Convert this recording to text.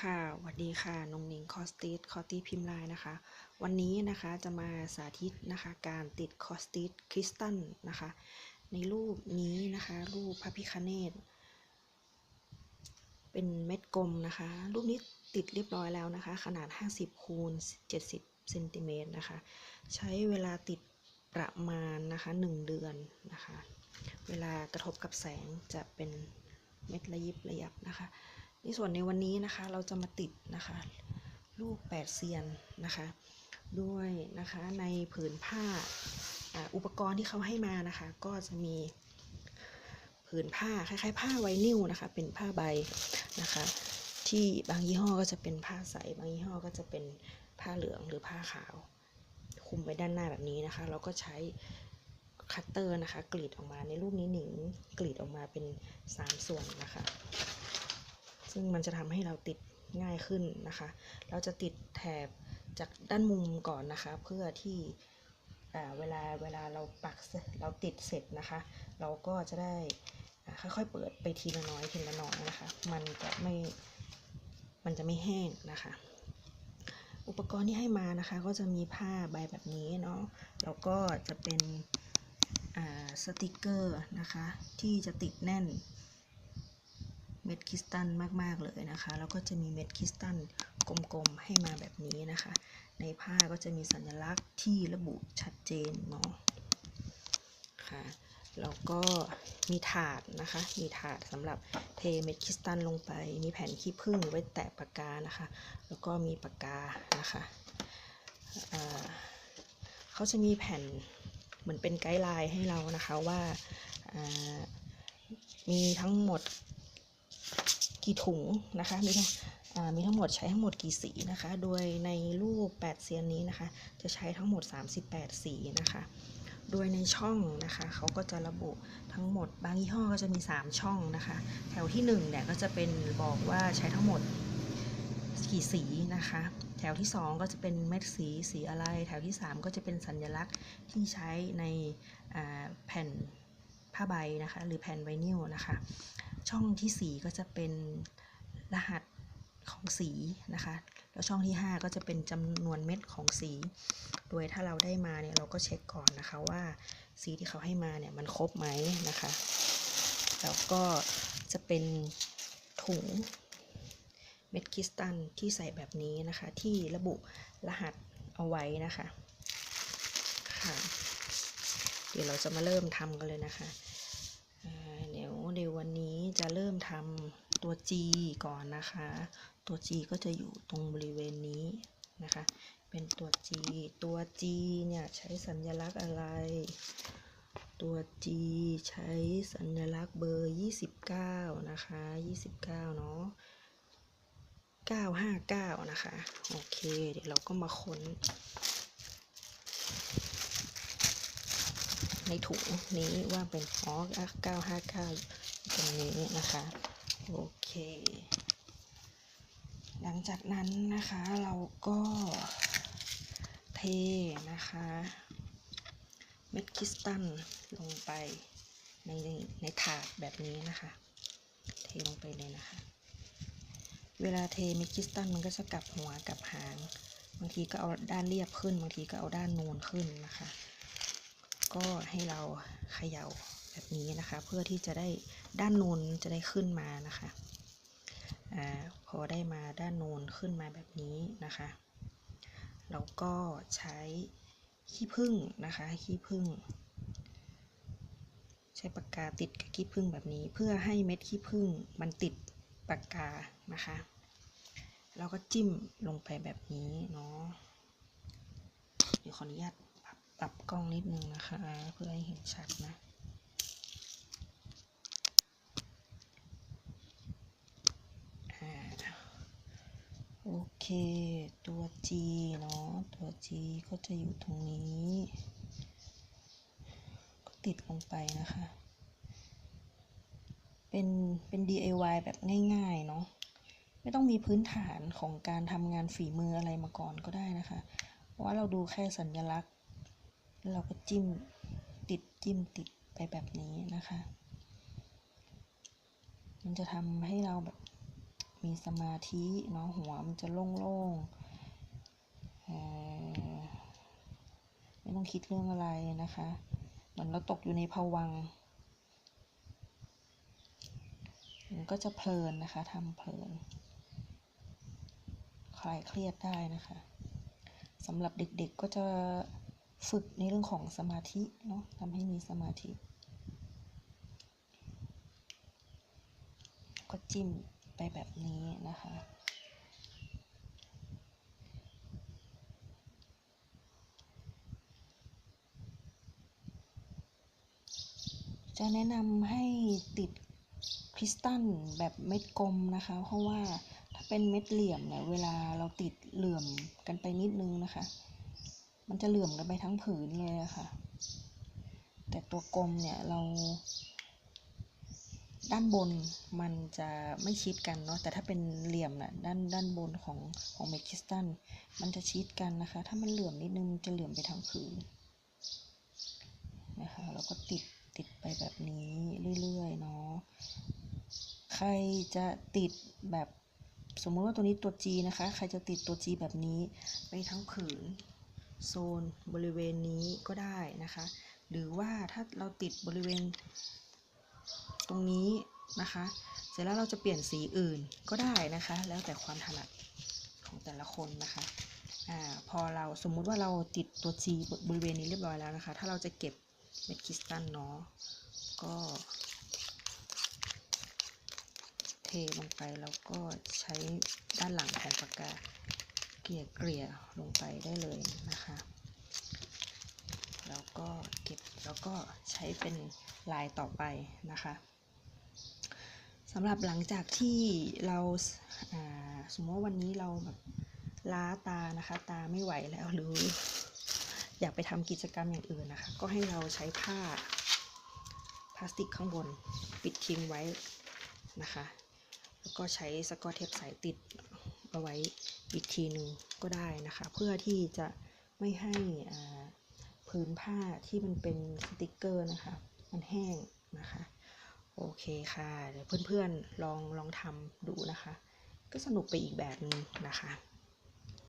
ค่ะสวัสดีค่ะนงนิงคอสติสคอตี้พิมพ์ลายนะคะ วันนี้นะคะจะมาสาธิตนะคะการติดคอสติสคริสตัลนะคะ ในรูปนี้นะคะ รูปพระพิคเนตเป็นเม็ดกลมนะคะ รูปนี้ติดเรียบร้อยแล้วนะคะ ขนาด 50คูณ70เซนติเมตรนะคะ ใช้เวลาติดประมาณนะคะ 1 เดือนนะคะ เวลากระทบกับแสงจะเป็นเม็ดระยิบระยับนะคะ ในส่วนในวันนี้นะคะเราจะมาติดนะคะลูกแปดเซียนนะคะด้วยนะคะในผืนผ้าอ,อุปกรณ์ที่เขาให้มานะคะ ก็จะมีผืนผ้าคล้ายๆ ผ้าไวนิลนะคะ เป็นผ้าใบนะคะ ที่บางยี่ห้อก็จะเป็นผ้าใส บางยี่ห้อก็จะเป็นผ้าเหลืองหรือผ้าขาว คุมไว้ด้านหน้าแบบนี้นะคะ เราก็ใช้คัตเตอร์นะคะ กรีดออกมาในรูปนี้หนิงกรีดออกมาเป็นสามส่วนนะคะ ซึ่งมันจะทำให้เราติดง่ายขึ้นนะคะ เราจะติดแถบจากด้านมุมก่อนนะคะ เพื่อที่เวลาเวลาเราปักเราติดเสร็จนะคะ เราก็จะได้อ่าค่อยๆเปิดไปทีละน้อยทีละน้อยนะคะ มันจะไม่มันจะไม่แห้งนะคะ อุปกรณ์ที่ให้มานะคะ ก็จะมีผ้าใบแบบนี้เนาะแล้วก็จะเป็นสติกเกอร์นะคะ ที่จะติดแน่น ม็ดคริสตัลมาก ๆ เลยนะคะ แล้วก็จะมีเม็ดคริสตัลกลมๆ ให้มาแบบนี้นะคะ ในผ้าก็จะมีสัญลักษณ์ที่ระบุชัดเจนเนาะค่ะแล้วก็มีถาดนะคะ มีถาดสำหรับเทเม็ดคริสตัลลงไป มีแผ่นขี้ผึ้งไว้แตะปากกานะคะ แล้วก็มีปากกานะคะเเขาจะมีแผ่นเหมือนเป็นไกด์ไลน์ให้เรานะคะว่ามีทั้งหมด กี่ถุงนะคะมีทั้งมีทั้งหมดใช้ทั้งหมดกี่สีนะคะ โดยในรูป 8 เซียนนี้นะคะ จะใช้ทั้งหมด 38 สีนะคะ โดยในช่องนะคะเขาก็จะระบุทั้งหมดบางยี่ห้อก็จะมี 3 ช่องนะคะ แถวที่1เนี่ยก็จะเป็นบอกว่าใช้ทั้งหมดกี่สีนะคะ แถวที่ 2 ก็จะเป็นเม็ดสีสีอะไร แถวที่ 3 ก็จะเป็นสัญลักษณ์ที่ใช้ในแผ่น ผ้าใบนะคะ หรือแผ่นไวนิลนะคะ ช่องที่ 4 ก็จะเป็นรหัสของสีนะคะ แล้วช่องที่ 5 ก็จะเป็นจำนวนเม็ดของสี โดยถ้าเราได้มาเนี่ยเราก็เช็คก่อนนะคะว่าสีที่เขาให้มาเนี่ยมันครบไหมนะคะ แล้วก็จะเป็นถุงเม็ดคริสตัลที่ใส่แบบนี้นะคะ ที่ระบุรหัสเอาไว้นะคะค่ะ เดี๋ยวเราจะมาเริ่มทำกันเลยนะคะอ่าเดี๋ยววันนี้จะเริ่มทำตัว G ก่อนนะคะ ตัว G ก็จะอยู่ตรงบริเวณนี้นะคะ เป็นตัว G ตัว G เนี่ยใช้สัญลักษณ์อะไร ตัว G ใช้สัญลักษณ์เบอร์ 29 นะคะ 29 เนาะ959 นะคะ โอเค เดี๋ยวเราก็มาค้น ในถุงนี้ว่าเป็นอ๋อ959 ตรงนี้นะคะ โอเค หลังจากนั้นนะคะเราก็เทนะคะ เม็ดคริสตัลลงไปในในถาดแบบนี้นะคะ เทลงไปเลยนะคะ เวลาเทเม็ดคริสตัลมันก็จะกลับหัวกลับหาง บางทีก็เอาด้านเรียบขึ้น บางทีก็เอาด้านนูนขึ้นนะคะ ก็ให้เราเขย่าแบบนี้นะคะ เพื่อที่จะได้ด้านนูนจะได้ขึ้นมานะคะอาพอได้มาด้านนูนขึ้นมาแบบนี้นะคะเราก็ใช้ขี้ผึ้งนะคะขี้ผึ้งใช้ปากกาติดกับขี้ผึ้งแบบนี้ เพื่อให้เม็ดขี้ผึ้งมันติดปากกานะคะเราก็จิ้มลงไปแบบนี้เนาะเดี๋ยวขออนุญาต ปรับกล้องนิดนึงนะคะ เพื่อให้เห็นชัดนะโอเค ตัว G เนาะ ตัว G ก็จะอยู่ตรงนี้ ก็ติดลงไปนะคะ เป็น เป็น DIY แบบง่าย ๆ เนาะ ไม่ต้องมีพื้นฐานของการทำงานฝีมืออะไรมาก่อนก็ได้นะคะ เพราะว่าเราดูแค่สัญลักษณ์ แล้วเราก็จิ้มติดจิ้มติดไปแบบนี้นะคะ มันจะทำให้เราแบบมีสมาธิเนาะหัวมันจะโล่งๆไม่ต้องคิดเรื่องอะไรนะคะเหมือนเราตกอยู่ในภวังค์มันก็จะเพลินนะคะทำเพลินคลายเครียดได้นะคะสำหรับเด็กๆก็จะ ฝึกในเรื่องของสมาธิเนาะทำให้มีสมาธิ ก็จิ้มไปแบบนี้นะคะจะแนะนำให้ติดคริสตัลแบบเม็ดกลมนะคะ เพราะว่าถ้าเป็นเม็ดเหลี่ยมเนี่ยเวลาเราติดเหลื่อมกันไปนิดนึงนะคะ มันจะเหลื่อมกันไปทั้งผืนเลยอะค่ะ แต่ตัวกลมเนี่ยเรา ด้านบนมันจะไม่ชิดกันเนาะ แต่ถ้าเป็นเหลี่ยมน่ะด้านด้านบนของของเม็ดคริสตัลมันจะชิดกันนะคะ ถ้ามันเหลื่อมนิดนึงจะเหลื่อมไปทั้งผืนนะคะแล้วก็ติดติดไปแบบนี้เรื่อยๆเนาะ ใครจะติดแบบสมมติว่าตัวนี้ตัว G นะคะ ใครจะติดตัว G แบบนี้ไปทั้งผืน โซนบริเวณนี้ก็ได้นะคะ หรือว่าถ้าเราติดบริเวณ ตรงนี้นะคะ เสร็จแล้วเราจะเปลี่ยนสีอื่นก็ได้นะคะ แล้วแต่ความถนัดของแต่ละคนนะคะอ่าพอเราสมมุติว่าเราติดตัว G บริเวณนี้เรียบร้อยแล้วนะคะ ถ้าเราจะเก็บเม็ดคริสตัลเนาะก็เทลงไปแล้วก็ใช้ด้านหลังของปากกา เกลี่ยเกลี่ยลงไปได้เลยนะคะ แล้วก็เก็บแล้วก็ใช้เป็นลายต่อไปนะคะสำหรับหลังจากที่เราาสมมติว่าวันนี้เราแบบล้าตานะคะ ตาไม่ไหวแล้วหรืออยากไปทำกิจกรรมอย่างอื่นนะคะ ก็ให้เราใช้ผ้าพลาสติกข้างบนปิดทิ้งไว้นะคะ แล้วก็ใช้สกอตเทปใสติด เอาไว้อีกทีหนึ่งก็ได้นะคะ เพื่อที่จะไม่ให้พื้นผ้าที่มันเป็นสติกเกอร์นะคะ มันแห้งนะคะ โอเคค่ะ เดี๋ยวเพื่อนๆลองลองทำดูนะคะ ก็สนุกไปอีกแบบนึงนะคะ